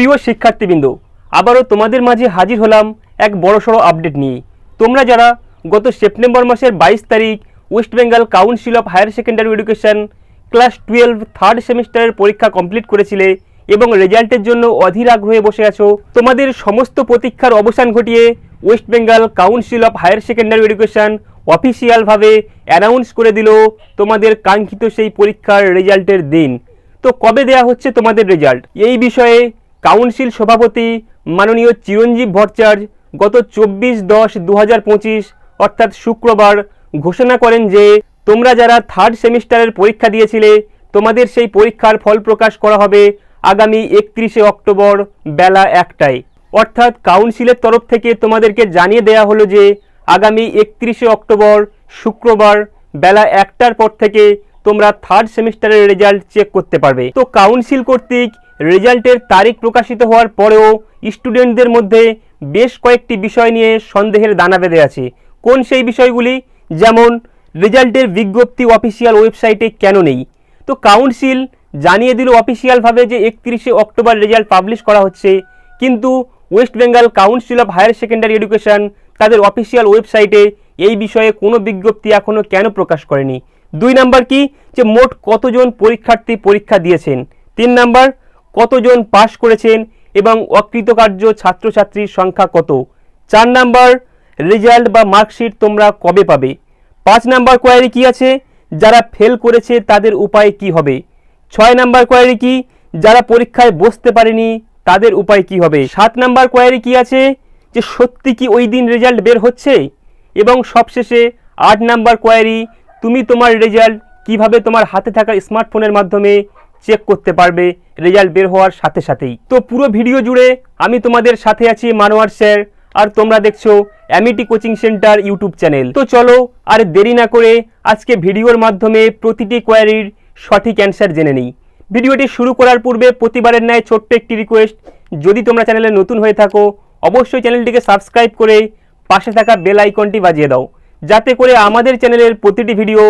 প্রিয় শিক্ষার্থীবৃন্দ, আবারও তোমাদের মাঝে হাজির হলাম এক বড়সড় আপডেট নিয়ে। তোমরা যারা গত সেপ্টেম্বর মাসের বাইশ তারিখ West Bengal council of higher secondary education class twelve third সেমিস্টারের পরীক্ষা কমপ্লিট করেছিলে এবং রেজাল্টের জন্য অধীর আগ্রহে বসে আছো, তোমাদের সমস্ত প্রতীক্ষার অবসান ঘটিয়ে West Bengal council of higher secondary education অফিসিয়ালভাবে announce করে দিল তোমাদের কাঙ্ক্ষিত সেই পরীক্ষার রেজাল্টের দিন। তো কবে দেয়া হচ্ছে তোমাদের রেজাল্ট? এই বিষয়ে কাউন্সিল সভাপতি মাননীয় চিরঞ্জীব ভট্টাচার্য গত চব্বিশ দশ দু অর্থাৎ শুক্রবার, ঘোষণা করেন যে, তোমরা যারা থার্ড সেমিস্টারের পরীক্ষা দিয়েছিলে, তোমাদের সেই পরীক্ষার ফল প্রকাশ করা হবে আগামী একত্রিশে অক্টোবর বেলা একটায়। অর্থাৎ কাউন্সিলের তরফ থেকে তোমাদেরকে জানিয়ে দেয়া হলো যে, আগামী একত্রিশে অক্টোবর, শুক্রবার বেলা একটার পর থেকে তোমরা থার্ড সেমিস্টারের রেজাল্ট চেক করতে পারবে। তো কাউন্সিল কর্তৃক রেজাল্টের তারিখ প্রকাশিত হওয়ার পরেও স্টুডেন্টদের মধ্যে বেশ কয়েকটি বিষয় নিয়ে সন্দেহের দানা বেঁধে আছে। কোন সেই বিষয়গুলি? যেমন, রেজাল্টের বিজ্ঞপ্তি অফিসিয়াল ওয়েবসাইটে কেন নেই? তো কাউন্সিল জানিয়ে দিল অফিসিয়ালভাবে যে একত্রিশে অক্টোবর রেজাল্ট পাবলিশ করা হচ্ছে। কিন্তু West Bengal council of higher secondary education তাদের অফিসিয়াল ওয়েবসাইটে এই বিষয়ে কোনো বিজ্ঞপ্তি এখনও কেন প্রকাশ করেনি? দুই নাম্বার কি? যে মোট কতজন পরীক্ষার্থী পরীক্ষা দিয়েছেন? তিন নাম্বার কতজন পাশ করেছেন এবং অকৃতকার্য ছাত্রছাত্রীর সংখ্যা কত? চার নাম্বার, রেজাল্ট বা মার্কশিট তোমরা কবে পাবে? পাঁচ নাম্বার কোয়ারি কি আছে? যারা ফেল করেছে তাদের উপায় কি হবে? ছয় নাম্বার কোয়ারি কি? যারা পরীক্ষায় বসতে পারেনি তাদের উপায় কি হবে? সাত নাম্বার কোয়ারি কি আছে? যে সত্যি কি ওই দিন রেজাল্ট বের হচ্ছে? এবং সবশেষে আট নাম্বার কোয়ারি, তুমি তোমার রেজাল্ট কীভাবে তোমার হাতে থাকা স্মার্টফোনের মাধ্যমে চেক করতে পারবে রেজাল্ট বের হওয়ার সাথে সাথেই। তো পুরো ভিডিও জুড়ে আমি তোমাদের সাথে আছি মানোয়ার স্যার, আর তোমরা দেখছ Amity coaching centre YouTube channel তো চলো আর দেরি না করে আজকে ভিডিওর মাধ্যমে প্রতিটি কোয়ারির সঠিক অ্যান্সার জেনে নিই। ভিডিওটি শুরু করার পূর্বে প্রতিবারের ন্যায় ছোট্ট একটি রিকোয়েস্ট যদি তোমরা চ্যানেলে নতুন হয়ে থাকো, অবশ্যই চ্যানেলটিকে সাবস্ক্রাইব করে পাশে থাকা বেল আইকনটি বাজিয়ে দাও, যাতে করে আমাদের চ্যানেলের প্রতিটি ভিডিও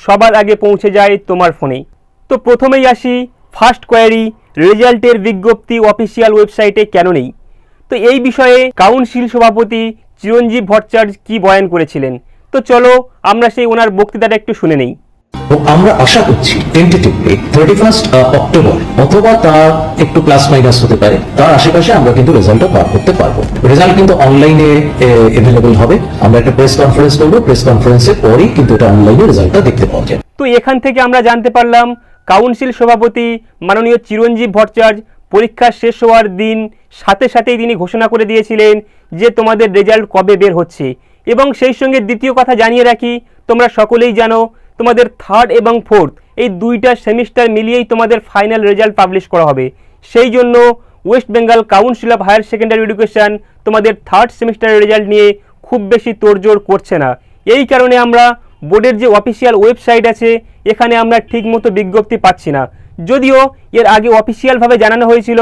সবার আগে পৌঁছে যায় তোমার ফোনে তো প্রথমেই আসি ফার্স্ট কোয়ারি রেজাল্টের বিজ্ঞপ্তি অফিসিয়াল ওয়েবসাইটে কেন নেই? তো এই বিষয়ে কাউন্সিল সভাপতি চিরঞ্জীব ভট্টাচার্য কি বয়ান করেছিলেন? তো চলো আমরা সেই ওনার বক্তৃতাটা একটু শুনে নেই। আমরা আশা করছি টেন্টেটিভলি থার্টি ফার্স্ট অক্টোবর অথবা তার একটু প্লাস মাইনাস হতে পারে। তার আশেপাশে আমরা কিন্তু রেজাল্টটা বার করতে পারব। রেজাল্ট কিন্তু অনলাইনে এভেলেবল হবে। আমরা একটা প্রেস কনফারেন্স করব। প্রেস কনফারেন্সের পরেই কিন্তু এটা অনলাইনে রেজাল্টটা দেখতে পাওয়া যাবে তো এখান থেকে আমরা জানতে পারলাম কাউন্সিল সভাপতি মাননীয় চিরঞ্জীব ভট্টাচার্য, পরীক্ষা শেষ হওয়ার দিন সাথে সাথেই তিনি ঘোষণা করে দিয়েছিলেন যে তোমাদের রেজাল্ট কবে বের হচ্ছে। এবং সেই সঙ্গে দ্বিতীয় কথা জানিয়ে রাখি, তোমরা সকলেই জানো, তোমাদের থার্ড এবং ফোর্থ এই দুইটা সেমিস্টার মিলিয়েই তোমাদের ফাইনাল রেজাল্ট পাবলিশ করা হবে। সেই জন্য West Bengal council of higher secondary education তোমাদের থার্ড সেমিস্টারের রেজাল্ট নিয়ে খুব বেশি তোড়জোড় করছে না। এই কারণে আমরা বোর্ডের যে অফিসিয়াল ওয়েবসাইট আছে, এখানে আমরা ঠিকমতো বিজ্ঞপ্তি পাচ্ছি না। যদিও এর আগে অফিসিয়ালভাবে জানানো হয়েছিল,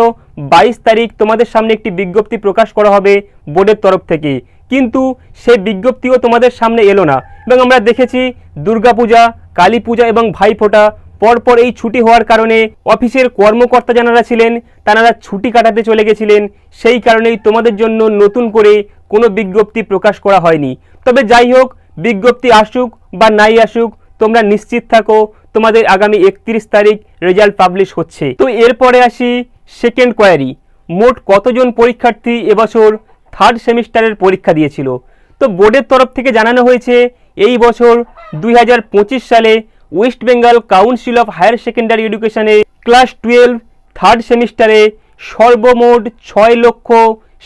বাইশ তারিখ তোমাদের সামনে একটি বিজ্ঞপ্তি প্রকাশ করা হবে বোর্ডের তরফ থেকে। কিন্তু সেই বিজ্ঞপ্তিও তোমাদের সামনে এলো না। এবং আমরা দেখেছি দুর্গাপূজা কালী পূজা এবং ভাইফোঁটা পরপর এই ছুটি হওয়ার কারণে অফিসের কর্মকর্তা যারা ছিলেন তারা ছুটি কাটাতে চলে গেছিলেন। সেই কারণেই তোমাদের জন্য নতুন করে কোনো বিজ্ঞপ্তি প্রকাশ করা হয়নি। তবে যাই হোক বিজ্ঞপ্তি আসুক বা নাই আসুক, তোমরা নিশ্চিত থাকো তোমাদের আগামী একত্রিশ তারিখ রেজাল্ট পাবলিশ হচ্ছে। তো এরপরে আসি সেকেন্ড কোয়ারি মোট কতজন পরীক্ষার্থী এবছর থার্ড সেমিস্টারের পরীক্ষা দিয়েছিল? তো বোর্ডের তরফ থেকে জানানো হয়েছে, এই বছর দুই হাজার পঁচিশ সালে West Bengal council of higher secondary এডুকেশনে class twelve third সেমিস্টারে সর্বমোট ছয় লক্ষ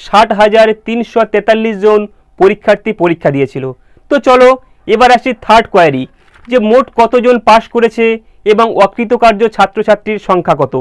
ষাট হাজার তিনশো তেতাল্লিশ জন পরীক্ষার্থী পরীক্ষা দিয়েছিল। তো চলো, এবার আসি থার্ড কোয়ারি যে মোট কতজন পাশ করেছে এবং অকৃতকার্য ছাত্রছাত্রীর সংখ্যা কত?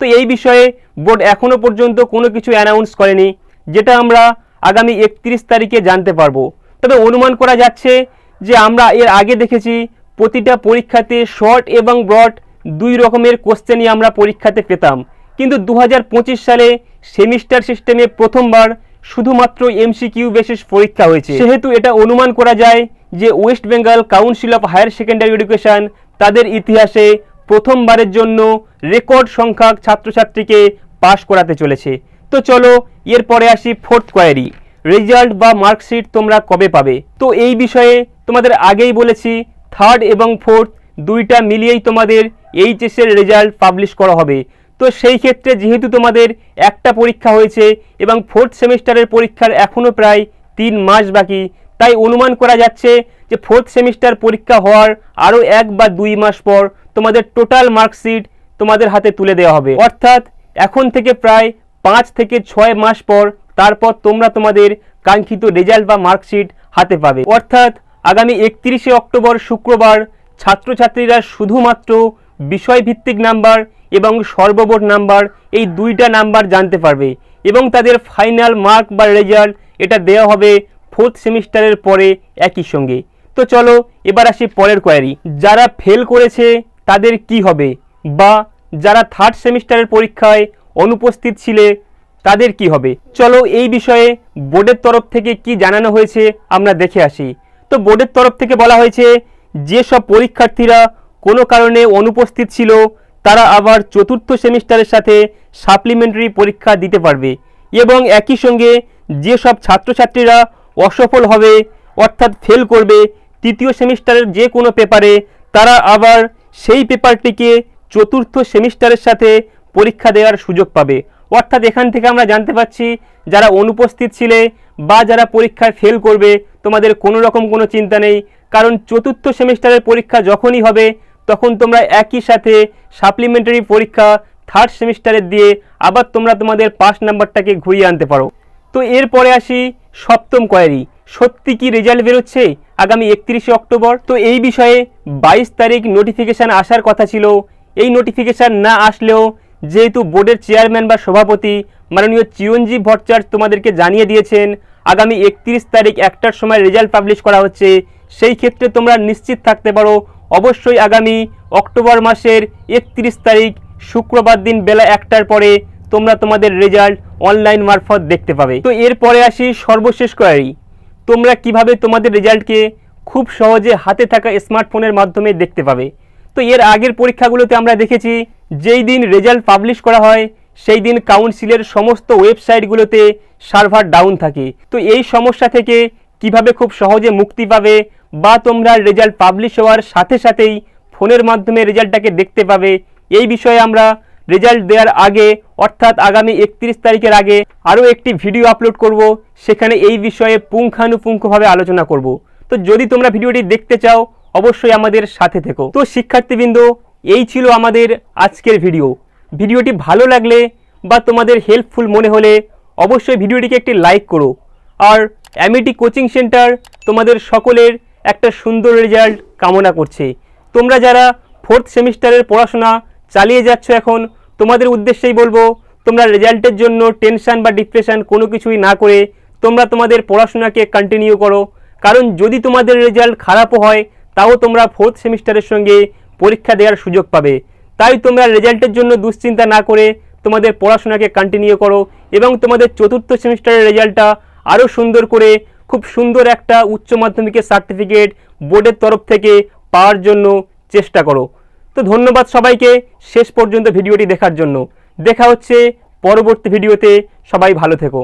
তো এই বিষয়ে বোর্ড এখনও পর্যন্ত কোনো কিছু অ্যানাউন্স করেনি, যেটা আমরা আগামী একত্রিশ তারিখে জানতে পারব। তবে অনুমান করা যাচ্ছে যে আমরা এর আগে দেখেছি প্রতিটা পরীক্ষাতে শর্ট এবং ব্রড দুই রকমের কোশ্চেনই আমরা পরীক্ষাতে পেতাম। কিন্তু দু হাজার পঁচিশ সালে সেমিস্টার সিস্টেমে প্রথমবার শুধুমাত্র এমসিকিউ বেসিস পরীক্ষা হয়েছে। সেহেতু এটা অনুমান করা যায় যে West Bengal council of higher secondary education তাদের ইতিহাসে প্রথমবারের জন্য রেকর্ড সংখ্যক ছাত্রছাত্রীকে পাশ করাতে চলেছে। তো তো চলো এরপরে আসি ফোর্থ কোয়ারি রেজাল্ট বা মার্কশিট তোমরা কবে পাবে? তো এই বিষয়ে তোমাদের আগেই বলেছি থার্ড এবং ফোর্থ দুইটা মিলিয়েই তোমাদের এইচএসের রেজাল্ট পাবলিশ করা হবে। তো সেই ক্ষেত্রে যেহেতু তোমাদের একটা পরীক্ষা হয়েছে এবং ফোর্থ সেমিস্টারের পরীক্ষার এখনও প্রায় তিন মাস বাকি, তাই অনুমান করা যাচ্ছে যে ফোর্থ সেমিস্টার পরীক্ষা হওয়ার আরও এক বা দুই মাস পর তোমাদের টোটাল মার্কশিট তোমাদের হাতে তুলে দেওয়া হবে। অর্থাৎ এখন থেকে প্রায় পাঁচ থেকে ছয় মাস পর তারপর তোমরা তোমাদের কাঙ্ক্ষিত রেজাল্ট বা মার্কশিট হাতে পাবে। অর্থাৎ আগামী একত্রিশে অক্টোবর শুক্রবার ছাত্রছাত্রীরা শুধুমাত্র বিষয়ভিত্তিক নাম্বার এবং সর্বমোট নাম্বার, এই দুইটা নাম্বার জানতে পারবে। এবং তাদের ফাইনাল মার্ক বা রেজাল্ট এটা দেওয়া হবে ফোর্থ সেমিস্টারের পরে একই সঙ্গে। তো চলো, এবার আসি পরের কোয়ারি যারা ফেল করেছে, তাদের কি হবে? বা যারা থার্ড সেমিস্টারের পরীক্ষায় অনুপস্থিত ছিলে, তাদের কি হবে? চলো, এই বিষয়ে বোর্ডের তরফ থেকে কি জানানো হয়েছে, আমরা দেখে আসি। তো বোর্ডের তরফ থেকে বলা হয়েছে, যেসব পরীক্ষার্থীরা কোনো কারণে অনুপস্থিত ছিল তারা আবার চতুর্থ সেমিস্টারের সাথে সাপ্লিমেন্টারি পরীক্ষা দিতে পারবে এবং একই সঙ্গে যেসব ছাত্রছাত্রীরা অসফল হবে, অর্থাৎ ফেল করবে তৃতীয় সেমিস্টারের যে কোনো পেপারে, তারা আবার সেই পেপারটিকে চতুর্থ সেমিস্টারের সাথে পরীক্ষা দেওয়ার সুযোগ পাবে। অর্থাৎ এখান থেকে আমরা জানতে পাচ্ছি যারা অনুপস্থিত ছিলে বা যারা পরীক্ষায় ফেল করবে, তোমাদের কোনো রকম কোনো চিন্তা নেই, কারণ চতুর্থ সেমিস্টারের পরীক্ষা যখনই হবে তখন তোমরা একই সাথে সাপ্লিমেন্টারি পরীক্ষা থার্ড সেমিস্টারের দিয়ে আবার তোমরা তোমাদের পাস নাম্বারটাকে ঘুরিয়ে আনতে পারো। তো এরপরে আসি সপ্তম কোয়ারি সত্যি কি রেজাল্ট বেরোচ্ছে আগামী একত্রিশে অক্টোবর? তো এই বিষয়ে বাইশ তারিখ নোটিফিকেশান আসার কথা ছিল। এই নোটিফিকেশান না আসলেও যেহেতু বোর্ডের চেয়ারম্যান বা সভাপতি মাননীয় চিরঞ্জীব ভট্টাচার্য তোমাদেরকে জানিয়ে দিয়েছেন, আগামী একত্রিশ তারিখ একটার সময় রেজাল্ট পাবলিশ করা হচ্ছে, সেই ক্ষেত্রে তোমরা নিশ্চিত থাকতে পারো অবশ্যই আগামী অক্টোবর মাসের একত্রিশ তারিখ শুক্রবার দিন বেলা একটার পরে তোমরা তোমাদের রেজাল্ট অনলাইন মারফত দেখতে পাবে। তো এরপরে আসি সর্বশেষ কোয়ারি। তোমরা কীভাবে তোমাদের রেজাল্টকে খুব সহজে হাতে থাকা স্মার্টফোনের মাধ্যমে দেখতে পাবে। তো এর আগের পরীক্ষাগুলোতে আমরা দেখেছি, যেই দিন রেজাল্ট পাবলিশ করা হয়, সেই দিন কাউন্সিলের সমস্ত ওয়েবসাইটগুলোতে সার্ভার ডাউন থাকে। তো এই সমস্যা থেকে কীভাবে খুব সহজে মুক্তি পাবে বা তোমরা রেজাল্ট পাবলিশ হওয়ার সাথে সাথেই ফোনের মাধ্যমে রেজাল্টটাকে দেখতে পাবে। এই বিষয়ে আমরা রেজাল্ট দেওয়ার আগে, অর্থাৎ আগামী একত্রিশ তারিখের আগে আরও একটি ভিডিও আপলোড করব। সেখানে এই বিষয়ে পুঙ্খানুপুঙ্খভাবে আলোচনা করব। তো যদি তোমরা ভিডিওটি দেখতে চাও, অবশ্যই আমাদের সাথে থেকো। তো শিক্ষার্থীবৃন্দ, এই ছিল আমাদের আজকের ভিডিও ভিডিওটি ভালো লাগলে বা তোমাদের হেল্পফুল মনে হলে অবশ্যই ভিডিওটিকে একটি লাইক করো। আর অ্যামিটি কোচিং সেন্টার তোমাদের সকলের একটা সুন্দর রেজাল্ট কামনা করছে। তোমরা যারা ফোর্থ সেমিস্টারের পড়াশোনা চালিয়ে যাচ্ছ এখন, তোমাদের উদ্দেশ্যেই বলব, তোমরা রেজাল্টের জন্য টেনশন বা ডিপ্রেশন কোনো কিছুই না করে তোমরা তোমাদের পড়াশোনাকে কন্টিনিউ করো। কারণ যদি তোমাদের রেজাল্ট খারাপও হয়, তাও তোমরা ফোর্থ সেমিস্টারের সঙ্গে পরীক্ষা দেওয়ার সুযোগ পাবে। তাই তোমরা রেজাল্টের জন্য দুশ্চিন্তা না করে তোমাদের পড়াশোনাকে কন্টিনিউ করো এবং তোমাদের চতুর্থ সেমিস্টারের রেজাল্টটা আরও সুন্দর করে খুব সুন্দর একটা উচ্চ মাধ্যমিকের সার্টিফিকেট বোর্ডের তরফ থেকে পাওয়ার জন্য চেষ্টা করো। তো ধন্যবাদ সবাইকে, শেষ পর্যন্ত ভিডিওটি দেখার জন্য। দেখা হচ্ছে পরবর্তী ভিডিওতে, সবাই ভালো থেকো।